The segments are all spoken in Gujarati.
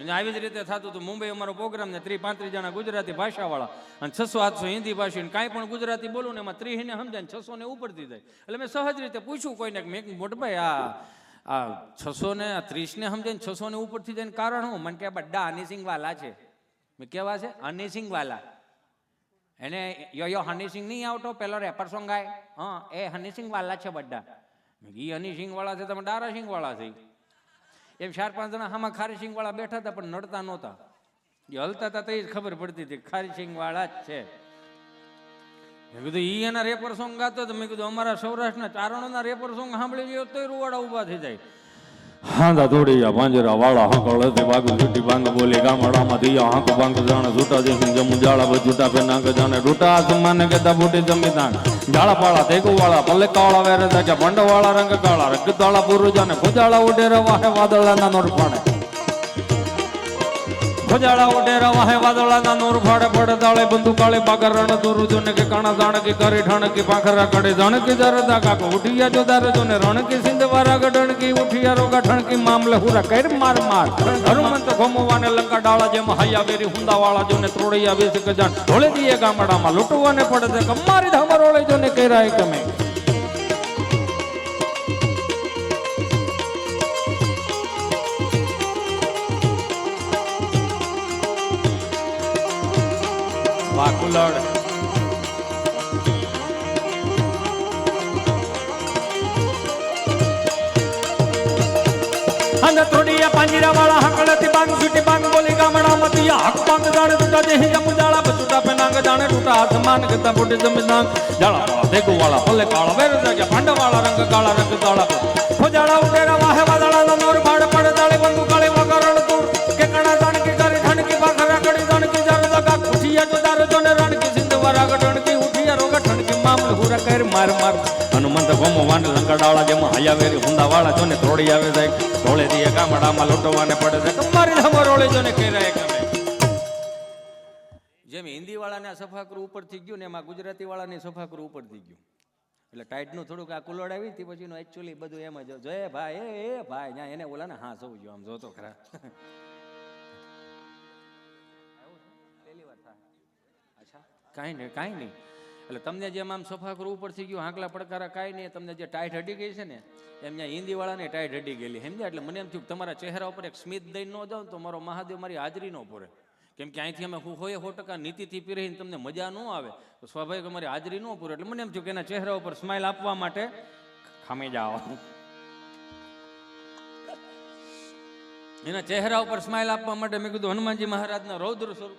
અને આવી જ રીતે થતું હતું. મુંબઈ અમારો પ્રોગ્રામ ને ત્રીસ પાંત્રીસ જણા ગુજરાતી ભાષાવાળા અને છસો આઠસો હિન્દી ભાષી ને કાંઈ પણ ગુજરાતી બોલું ને એમાં ત્રીસને સમજાય છસો ને ઉપરથી જાય એટલે મેં સહજ રીતે પૂછ્યું કોઈને મેં મોટભાઈ આ આ છસો ને ત્રીસને સમજાય ને છસો ને ઉપરથી જાય કારણ હું મને કે બડા હનીસિંગ વાલા છે. મેં કેવા છે? હનીસિંગ વાલા એને યો યો હનીસિંગ નહીં આવતો? પેલો રેપર સોંગ ગાય. હા એ હનીસિંગ વાલા છે બડા એ કીધું, હનીસિંગ વાળા છે તમે ડારા સિંગ વાળા છે. એમ ચાર પાંચ જણા આમાં ખારી વાળા બેઠા હતા, પણ નડતા નહોતા. એ હલતા હતા તો એ જ ખબર પડતી હતી ખારી વાળા જ છે. મેં કીધું, ઈ એના રેપર સોંગ ગાતો તો મેં કીધું, અમારા સૌરાષ્ટ્રના ચારણોના રેપર સોંગ સાંભળી લ્યો તોય રૂવાડા ઊભા થઈ જાય. હાંદા દોડિયા પાંજરા વાળા હકળ હતી વાગુ છૂટી બાંગ બોલી, ગામડામાં દિયા હાંક બાંગ જાણે છૂટા દેખી જમુ જાળા બજુટા પે નાંગ જાણે ડૂટા આસમાન કેતા ફૂટી જમી તાણ. જાળા પાળા તેકુ વાળા પલ્લે કાળા વેરે કે ભંડ વાળા રંગ કાળા રંગ તાળા પૂરું જાને ખોજાળા ઉડે રવા હે વાદળાના નોટ પાડે ખોજાળા ઉડે વાહે વાદળાના નૂર ફાડે પડે તાળે બંદુ કાળે બાગર રણ દોરું, જોને કે કાણા જાણ કે કરે ઠણ કે પાંખરા કડે જાણ કે જરદા કાકો ઉઠિયા જો દાર, જોને રણ કે સિંધ વારા ગઢણ કે ઉઠિયા રોગા ઠણ કે મામલે હુરા કૈર માર માર. હનુમંત ગોમવાને લંકા ડાળા જેમ હૈયા વેરી હુંદા વાળા જોને ત્રોડિયા વેસ કે જાણ ઢોળે દીએ ગામડામાં, લૂંટવાને પડે છે મારી જો ને કૈરાય કમે. મતિયા હક બાંગ જાણે તૂટા દેહી જમુ જાળા બચુટા પે નાંગ જાણે તૂટા આસમાન ગતા બુટી જમી નાંગ જાળા વાળા દેગુ વાળા પલ્લે કાળા વેર જાગ્યા ભાંડા વાળા રંગ કાળા, રંગ દાળા ખોજાળા ઉડેરા વાહે વાદળા નોર ભાડ પડે દાળે બંદુ કાળે વગરણ તું કે કણા જાણ કે કરે ઠણ કે પાખરા કડી જાણ કે જાર દગા. ઉઠિયા જો દાર જો ને રણ કે સિંધ વરા ગઢણ કે ઉઠિયા રોગા ઠણ કે મામલ હુરા કર માર માર. હનુમંત ગોમો વાંડ લંકડાળા જેમ હયા વેરી હુંદા વાળા જોને ત્રોડી આવે જાય. ઢોળે દીએ ગામડામાં લોટવાને પડે છે કમારી ધામો રોળે જોને કહી જેમ હિન્દી વાળાને સફાકરું ઉપરથી ગયું ને એમાં ગુજરાતી વાળાને સફાકરું ઉપરથી ગયું. એટલે ટાઈટનું થોડુંક આ કુલોડ આવી તે પછીનું એકચ્યુઅલી બધું એમ જ જય ભાઈ, એ એ ભાઈ ના એને બોલા ને હા, સૌ ગયો આમ જોતો ખરા. કાંઈ નહીં કાંઈ નહીં. એટલે તમને જેમ આમ સફાકરું ઉપરથી ગયું, હાંકલા પડકારા કાંઈ નહીં, તમને જે ટાઈટ હટી ગઈ છે ને, એમ ત્યાં હિન્દી વાળાને ટાઈટ હટી ગયેલી. સમજ્યા? એટલે મને એમ થયું તમારા ચહેરા ઉપર એક સ્મિત દઈને ન જાઉં તો મારો મહાદેવ મારી હાજરી ન પૂરે. કેમ કે અહીંથી અમે હોય સો ટકા નીતિથી પીરહીને તમને મજા ન આવે, તો સ્વાભાવિક અમારી હાજરી ન પૂરે. એટલે મને એમ થયું કે એના ચહેરા ઉપર સ્માઇલ આપવા માટે ખામી જાઓ. એના ચહેરા ઉપર સ્માઇલ આપવા માટે મેં કીધું, હનુમાનજી મહારાજના રૌદ્ર સ્વરૂપ.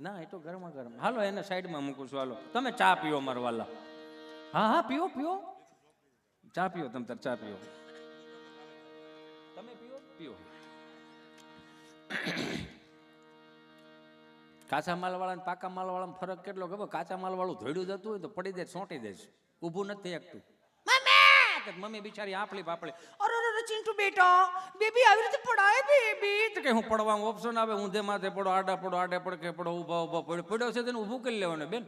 ના, એ તો ગરમા ગરમ. હાલો, એને સાઈડમાં મૂકું છું. હાલો, તમે ચા પીઓ, મારા વાલા. હા હા, પીઓ પીઓ. ચા પીઓ, તમે તાર ચા પીઓ. તમે પીઓ? પીઓ. કાચા માલ વાળા પાકા માલ વાળા ફરક કેટલો ખબર? કાચા માલ વાળું ધોડ્યું જતું હોય તો પડી દે સોંટી દે છે. ઊભું નથી એકતું મમ્મી! મમ્મી બિચારી આપલી પાપડી અરે અરે ચિંટુ બેટા બેબી આવી રીતે પડાય બેબી? તો કે હું પડવાનું ઓપ્શન આવે ઊંધે માથે પડો આડા પડો આડે પડકે પડો ઊભા ઊભા પડ્યો પડ્યો છે તેને ઊભું કરી લેવાનું બેન.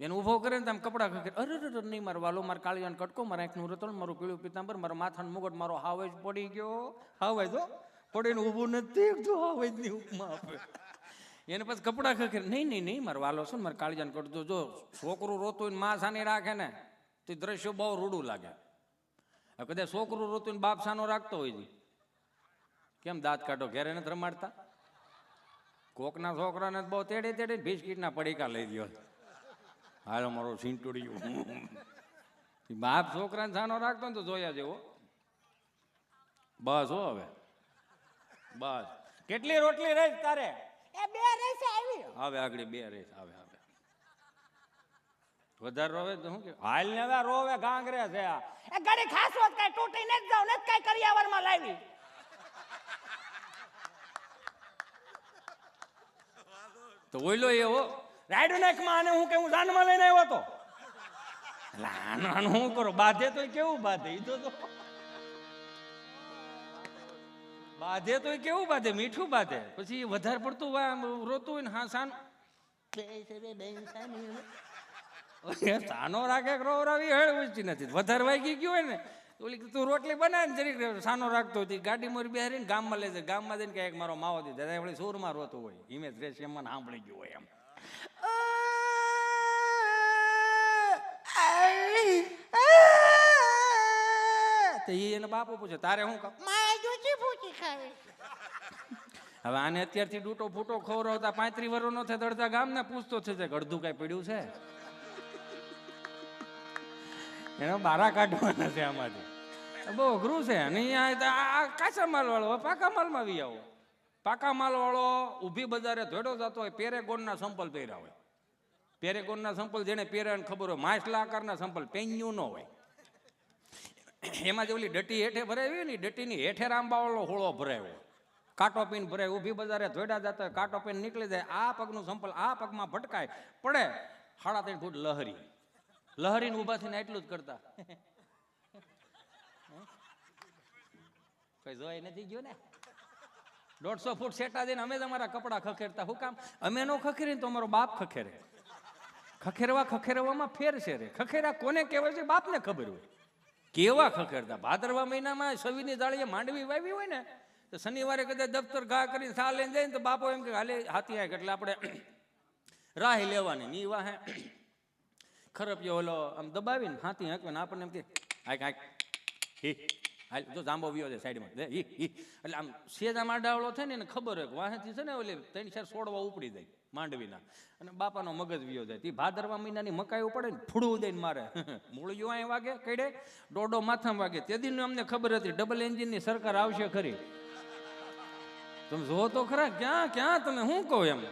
એને ઊભો કરે ને આમ કપડા ખખે. અરે અરે નહીં મારો વાલો મારે કાળિયાનો કટકો મારા આંખનું રતણ મારું પીળું પિતાંબર મારા માથાનું મુગટ મારો હાવેજ પડી ગયો. હાવેજ હો. પડીને ઊભું નથી જો આ વૈદની ઉપમા આપે. એને પછી કપડા ખખે નહીં નહીં નહીં, મારો વાલો છે ને, મારે કાળિયાનો કરતો જો છોકરું રોતું હોયમાં સાની રાખે ને, તો એ દ્રશ્ય બહુ રૂડું લાગે. કદાચ છોકરું રોતું હોય બાપ સાનો રાખતો હોય છે કેમ દાંત કાઢો, ઘેરે નથી રમાડતા? કોકના છોકરાને બહુ તેડે તેડે બિસ્કીટના પડીકા લઈ ગયો હાલો, મારો સીંટુડિયું બાપ છોકરાને સાનો રાખતો ને તો જોયા જેવો. બસ હો હવે. બસ. કેટલી રોટલી રહી તારે? એ બે રહેશે આવી. હવે આગળ બે રહી આવે આવે. વધારે રોવે તો શું કે હાલ ને હવે રોવે ગાંગરે છે આ. એ ઘડી ખાસ વાત કઈ તૂટી નથી જાવ નથી કઈ કરિયાવરમાં લાવી. તો ઓઈલો એવો રાયડો નાખમાં આને હું કે હું જાનમાં લઈને આવ્યો તો? એટલે આનું આનું શું કરો? બાધે તો કેવું બાધે? ઈ તો બાધે તો એ કેવું બાધે? મીઠું બાધે. પછી વધારે પડતું વા- રોતું હોય ને હા સાન. સાનો રાખે રોવરાવી હેળ ઉચતી નથી. વધારે વાગી ગયું હોય ને ઓલી કે તું રોટલી બનાવે ને જરીક સાનો રાખતો હતી ગાડી મોરી બેહારીને ગામમાં લઈ જાય. ગામમાં જઈને કે એક મારો માવો દીધો દાદા વળી સૂરમાં રોતું હોય. હિમેશ રેશ એમ મને સાંભળી ગયું હોય એમ. તો એને બાપુ પૂછે તારે ફૂચી ખાવી હવે આને અત્યારથી ડૂટો ફૂટો ખવડાવતા પાંત્રી વર્ષનો થાય તો અડધા ગામને પૂછતો છે કે અડધું કાંઈ પડ્યું છે? એનો બારા કાઢવાના છે આમાંથી. બહુ અઘરું છે. અને આ કાચા માલ વાળો હવે પાકા માલમાં આવી આવો. પાકા માલ વાળો ઊભી બજારે ધોડો જતો હોય, પેરેગોનના સંપલ પહેર્યા હોય. પેરેગોનના સંપલ જેને પહેર્યા ખબર હોય, માછલા આકારના સંપલ પેન્યું ન હોય. એમાં જે ઓલી ડટી હેઠે ભરાવી ને ડટીની હેઠે રામબાવાળો હોળો ભરાયો કાંટો પીન ભરાય ઊભી બજારે ધોડા જતા હોય કાંટો પીન નીકળી જાય, આ પગનું સંપલ, આ પગમાં ભટકાય. પડે સાડા ત્રણ ફૂટ લહરી. લહરીને ઊભા થઈને એટલું જ કરતા. કઈ જોઈ નથી ગયો ને? દોઢસો ફૂટ સેટા દઈને અમે તમારા કપડા ખખેરતા. હું કામ? અમે નો ખખેરીને તો અમારો બાપ ખખેરે. ખખેરવા ખખેરવામાં ફેર છે રે. ખખેરા કોને કહેવાય છે? બાપને ખબર હોય. કેવા ખખેરતા? ભાદરવા મહિનામાં સવીની દાળીએ માંડવી વાવી હોય ને તો શનિવારે કદાચ દફતર ઘા કરીને સા લઈને જાય ને તો બાપો એમ કે હાલે, હાથી આંખ એટલે આપણે રાહી લેવાની. ની વાહે ખરપિયો ઓલો આમ દબાવીને હાથી હાંકવીને આપણને એમ કે આંખ આંખ હી, હાલ, જો જાંબો વિયો છે સાઈડમાં. હી હી. એટલે આમ સેજા માંડાવળો થાય ને એને ખબર હોય વાહેથી છે ને ઓલી ત્રણ, ચાર સોડવા ઉપડી જાય માંડવીના. અને બાપાનો મગજ વિયો જાય. તે ભાદરવા મહિનાની મકાઈ પડે ને ફૂડવું દઈને મારે. મૂળિયું અહીં વાગે કઈડે દોડો માથામાં વાગે. તે દીનું અમને ખબર હતી ડબલ એન્જિનની સરકાર આવશે ખરી. તમે જો તો ખરા ક્યાં ક્યાં તમે શું કહો એમ ને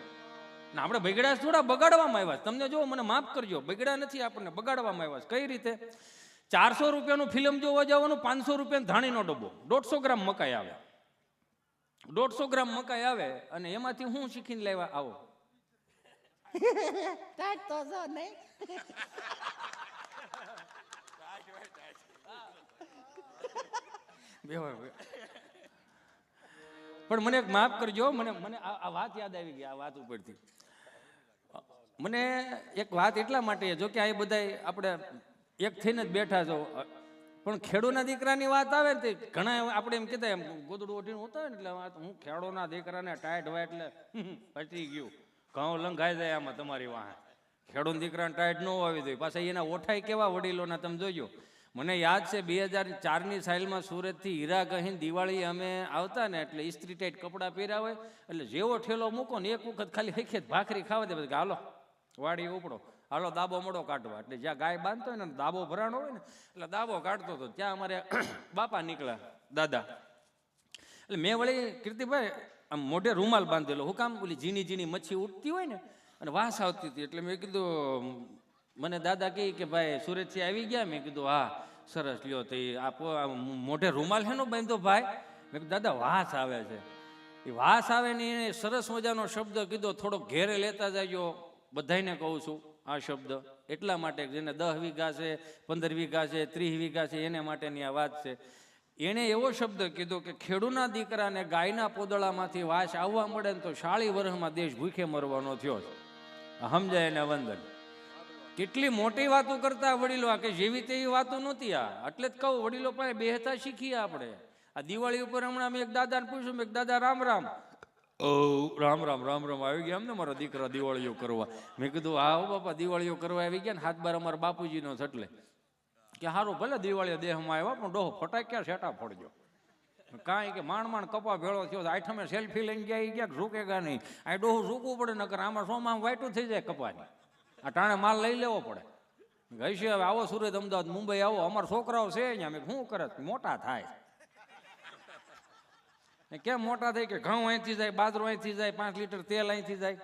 આપણે બગડ્યા થોડા બગાડવામાં આવ્યા છે. તમને જો મને માફ કરજો બગડ્યા નથી આપણને બગાડવામાં આવ્યા છે. કઈ રીતે ચારસો રૂપિયાનું ફિલ્મ જોવા જવાનું પાંચસો રૂપિયાનો ધાણીનો ડબ્બો દોઢસો ગ્રામ મકાઈ આવે દોઢસો ગ્રામ મકાઈ આવે અને એમાંથી હું શીખીને લેવા આવો બેહો. પણ મને માફ કરજો, મને મને આ વાત યાદ આવી ગઈ, આ વાત ઉપરથી. મને એક વાત એટલા માટે, જો કે આ બધા આપણે એક થઈને જ બેઠા છો. પણ ખેડૂના દીકરાની વાત આવે ને તે ઘણા આપણે એમ કહેતા, એમ ગોદડું ઓઢીને હોતા હોય ને એટલે હું ખેડૂના દીકરાને ટાઈટ હોય એટલે પચી ગયું. ઘઉં લંઘાઈ જાય આમાં તમારી વાહે. ખેડૂત દીકરાને ટાઈટ ન આવી જોઈએ. પાછા એના ઓઠાઈ કેવા વડીલોના તમે જોજો. મને યાદ છે, બે હજાર ચારની સાઇલમાં સુરતથી હીરા ગહીને દિવાળી અમે આવતા ને, એટલે ઇસ્ત્રી ટાઈટ કપડાં પહેર્યા હોય, એટલે જેવો ઠેલો મૂકો ને, એક વખત ખાલી હેખે ભાખરી ખાવા દે, પછી હાલો, વાડી ઉપડો, હાલો દાબો મોડો કાઢવા, એટલે જ્યાં ગાય બાંધતો હોય ને દાબો ભરાણો હોય ને, એટલે દાબો કાઢતો હતો, ત્યાં અમારે બાપા નીકળ્યા, દાદા. એટલે મેં વળી કીર્તિભાઈ, આમ મોઢે રૂમાલ બાંધેલો, હું કામ બોલી ઝીણી ઝીણી મચ્છી ઉઠતી હોય ને, અને વાસ આવતી હતી, એટલે મેં કીધું મને દાદા કહે કે ભાઈ, સુરતથી આવી ગયા? મેં કીધું, હા, સરસ, લ્યો, તો એ આપો મોઢે રૂમાલ હેનો બાંધો ભાઈ? મેં કીધું, દાદા, વાસ આવે છે. એ વાસ આવે ને એને સરસ મજાનો શબ્દ કીધો, થોડો ઘેરે લેતા જાજો. બધાયને કહું છું, આ શબ્દ. એટલા માટે જેને દસ વીઘા છે, પંદર વીઘા છે, ત્રીસ વીઘા છે, એને માટેની આ વાત છે. એણે એવો શબ્દ કીધો કે, ખેડૂના દીકરાને ગાયના પોદળામાંથી વાસ આવવા મળે ને તો શાળી વર્ષમાં દેશ ભૂખે મરવાનો થયો છે. સમજાય એને વંદન? કેટલી મોટી વાતો કરતા વડીલો આ કે જેવી તેવી વાતો નહોતી આ. એટલે જ કહું, વડીલો પાસે બેહતા શીખીએ આપણે. આ દિવાળી ઉપર હમણાં મેં એક દાદાને પૂછ્યું એક દાદા, રામ રામ. ઓ, રામ રામ રામ રામ, આવી ગયા એમ ને મારા દીકરા દિવાળીઓ કરવા. મેં કીધું, હા હો બાપા, દિવાળીઓ કરવા આવી ગયા ને હાથ બાર અમારા બાપુજીનો થટલે કે સારું ભલે દિવાળીઓ દેહમાં આવ્યા, પણ ડોહો ફટાક્યા શેટા ફોડજો. કાંઈ કે માણ માંડ કપા ભેળો થયો આઠમે સેલ્ફી લઈને ગયા ગયા ઝૂકે ઝૂકેગા નહીં. આ ડોહું ઝૂકવું પડે નકર આમાં સોમાં વાઈટું થઈ જાય કપાની. આ ટાણે માલ લઈ લેવો પડે. ગઈશે હવે આવો સુરત, અમદાવાદ, મુંબઈ આવો. અમારા છોકરાઓ છે અહીંયા. મેં શું કરે મોટા થાય. કેમ મોટા થાય? કે ઘઉં અહીંથી જાય, બાજરો અહીંથી જાય, પાંચ લીટર તેલ અહીંથી જાય,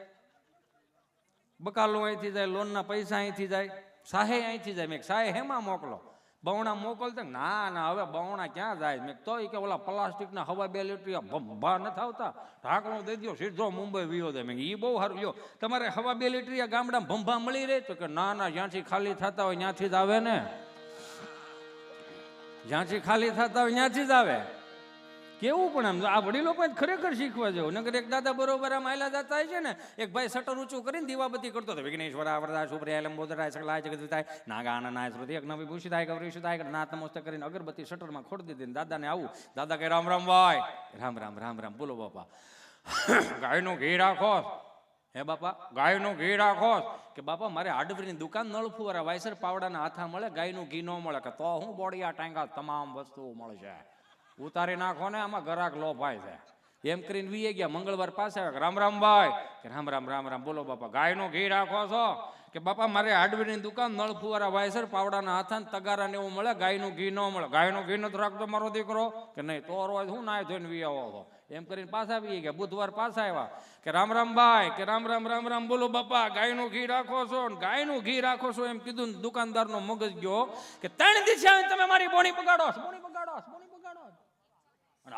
બકાલો અહીંથી જાય, લોનના પૈસા અહીંથી જાય, સાહે અહીંથી જાય. મેં સાહે હેમાં મોકલો. બવણા મોકલતા ના ના હવે બવણા ક્યાં જાય મેં તોય કે ઓલા પ્લાસ્ટિકના હવા બે લીટર ભંભા નથી આવતા. ઢાંકણું દઈ દો સીધો મુંબઈ વિયો દે. મેં એ બહુ સારું. લ્યો, તમારે હવા બે લીટર ગામડામાં ભંભા મળી રહે? તો કે, ના ના, જ્યાંથી ખાલી થતા હોય, ત્યાંથી જ આવે ને. જ્યાંથી ખાલી થતા હોય, ત્યાંથી જ આવે. કેવું પણ આમ? આ વડીલો પણ ખરેખર શીખવા જેવું. નગર એક દાદા બરોબર આમ આયલા હોય છે ને, એક ભાઈ શટર ઊંચું કરીને દીવાબત્તી કરતો હતો. વિઘ્નેશ્વર વરદા સુપ્રિયા લંબોદરાય સકલાય જગદિતાય નાગાના નાય શ્રુતિ એક નવી ભૂષિતાય ગૌરીષિતાય નાથ મસ્ત કરીને અગરબત્તી શટરમાં ખોડી દીધી દાદાને આવું. દાદા કે રામ રામ ભાઈ. રામ રામ રામ રામ. બોલો, બાપા. ગાયનું ઘી રાખો. હે, બાપા? ગાયનું ઘી રાખો. કે, બાપા, મારે હાડવરીની દુકાન નળ ફુવારા વાયસર પાવડાના હાથા મળે, ગાયનું ઘી ન મળે. કે, તો હું બોડિયા ટાંગા તમામ વસ્તુઓ મળશે. ઉતારી નાખો ને આમાં ગરાક લોભાય છે. એમ કરીને વીએ ગયા, મંગળવાર પાસે રામ રામ ભાઈ. કે, રામ રામ રામ રામ, બોલો બાપા, ગાયનું ઘી રાખો છો? કે, બાપા, મારે હાર્ડવેરની દુકાન નળ ફુવારા વાયસર પાવડાના હાથા ને તગારા ને એવું મળે, ગાયનું ઘી ન મળે. ગાયનું ઘી નથી રાખતો મારો દીકરો? કે, નહીં, તો રોજ હું નાય ધોઈને વી આવો છો. એમ કરીને પાછા આવી ગયા, બુધવાર પાછા આવ્યા. કે, રામ રામ ભાઈ. કે, રામ રામ રામ રામ, બોલો બાપા, ગાયનું ઘી રાખો છો? ગાયનું ઘી રાખો છો એમ કીધું દુકાનદારનો મગજ ગયો કે, ત્રણ આવીને તમે મારી બોણી બગાડો બોણી બગાડો.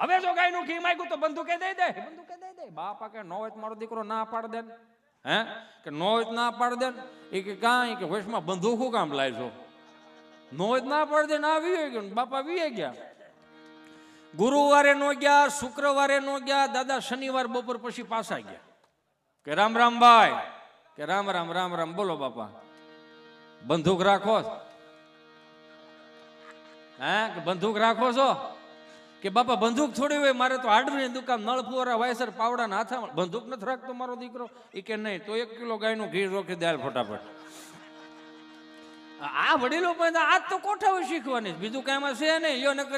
હવે જો ગાયનું ઘી માંગ્યું તો બંદૂકે દઈ દે. બંદૂકે દઈ દે. બાપા કે નો હોય મારો દીકરો ના પાડ દે. હે? કે નો હોય ના પાડ દે. એ કે કાંઈ કે હોશમાં શું કામ લાવજો નો હોય ના પાડ દે ના વીએ ગયો બાપા વીએ ગયા. ગુરુવારે નો ગયા, શુક્રવારે નો ગયા, દાદા શનિવાર, બપોર પછી પાછા ગયા. કે રામ રામ ભાઈ. કે રામ રામ રામ રામ. બોલો બાપા. બંદૂક રાખો? હે? કે બંદૂક રાખો છો? કે બાપા, બંદૂક થોડી હોય, મારે તો હાર્ડવેરની દુકાન નળ ફુવારા વાયસર, પાવડાના હાથામાં. બંદૂક નથી રાખતો મારો દીકરો? એ કે નહીં, તો એક કિલો ગાયનું ઘી રોકી દે ફટાફટ. આ વડીલો પણ આજ તો કોઠાઓ શીખવાની બીજું કાંઈ એમાં છે નહીં. યો નકર